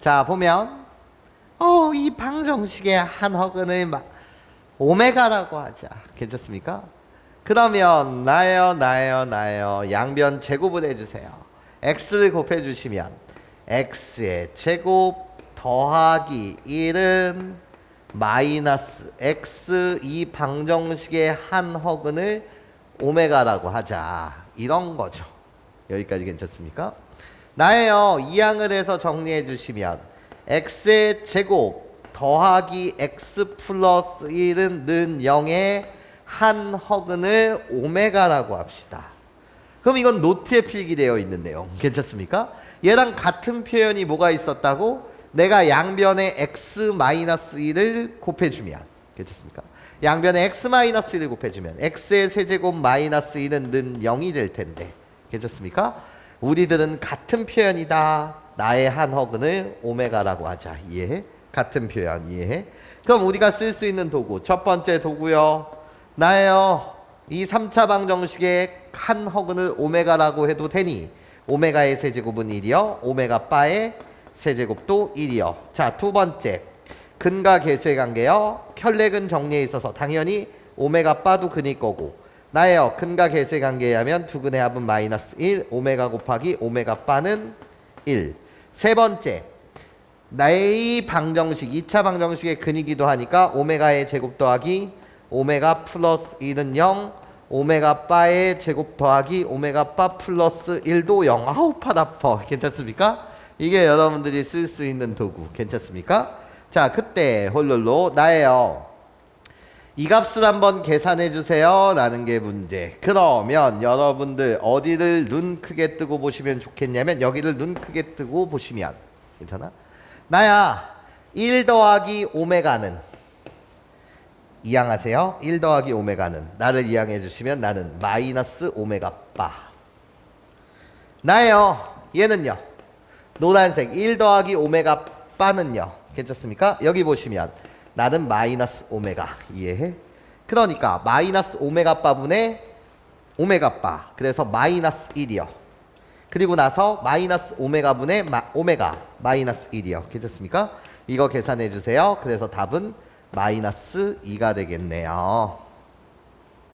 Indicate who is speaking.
Speaker 1: 자 보면 어, 이 방정식의 한 허근을 막 오메가라고 하자. 괜찮습니까? 그러면 나요 나요 나요 양변 제곱을 해주세요. x를 곱해주시면 x의 제곱 더하기 1은 마이너스 x 이 방정식의 한 허근을 오메가라고 하자. 이런 거죠. 여기까지 괜찮습니까? 나예요. 이항을 해서 정리해 주시면 x의 제곱 더하기 x 플러스 1은 는 0의 한 허근을 오메가라고 합시다. 그럼 이건 노트에 필기되어 있는 내용 괜찮습니까? 얘랑 같은 표현이 뭐가 있었다고? 내가 양변에 x 마이너스 1을 곱해주면 괜찮습니까? 양변에 x 마이너스 1을 곱해주면 x의 세제곱 마이너스 1은 는 0이 될 텐데 괜찮습니까? 우리들은 같은 표현이다. 나의 한 허근을 오메가라고 하자. 이해해? 같은 표현 이해해? 그럼 우리가 쓸 수 있는 도구 첫 번째 도구요. 나예요. 이 3차 방정식의 한 허근을 오메가라고 해도 되니 오메가의 세제곱은 1이요. 오메가 바의 세제곱도 1이요. 자, 두 번째. 근과 계수의 관계요. 혈렉은 정리에 있어서 당연히 오메가 바도 근일 거고 나예요. 근과 계수의 관계에 하면 두 근의 합은 마이너스 1, 오메가 곱하기 오메가 바는 1. 세 번째. 나의 방정식, 2차 방정식의 근이기도 하니까 오메가의 제곱 더하기 오메가 플러스 1은 0, 오메가 바의 제곱 더하기 오메가 바 플러스 1도 0. 아우 팔 아파. 괜찮습니까? 이게 여러분들이 쓸 수 있는 도구. 괜찮습니까? 자, 그때 홀롤로 나예요. 이 값을 한번 계산해 주세요. 라는 게 문제. 그러면 여러분들 어디를 눈 크게 뜨고 보시면 좋겠냐면 여기를 눈 크게 뜨고 보시면 괜찮아? 나야 1 더하기 오메가는 이항하세요. 1 더하기 오메가는 나를 이항해 주시면 나는 마이너스 오메가 바. 나예요. 얘는요. 노란색 1 더하기 오메가 바는요. 괜찮습니까? 여기 보시면 나는 마이너스 오메가. 이해해? 그러니까 마이너스 오메가 바분의 오메가 바. 그래서 마이너스 1이요. 그리고 나서 마이너스 오메가 분의 마, 오메가 마이너스 1이요. 괜찮습니까? 이거 계산해 주세요. 그래서 답은 마이너스 2가 되겠네요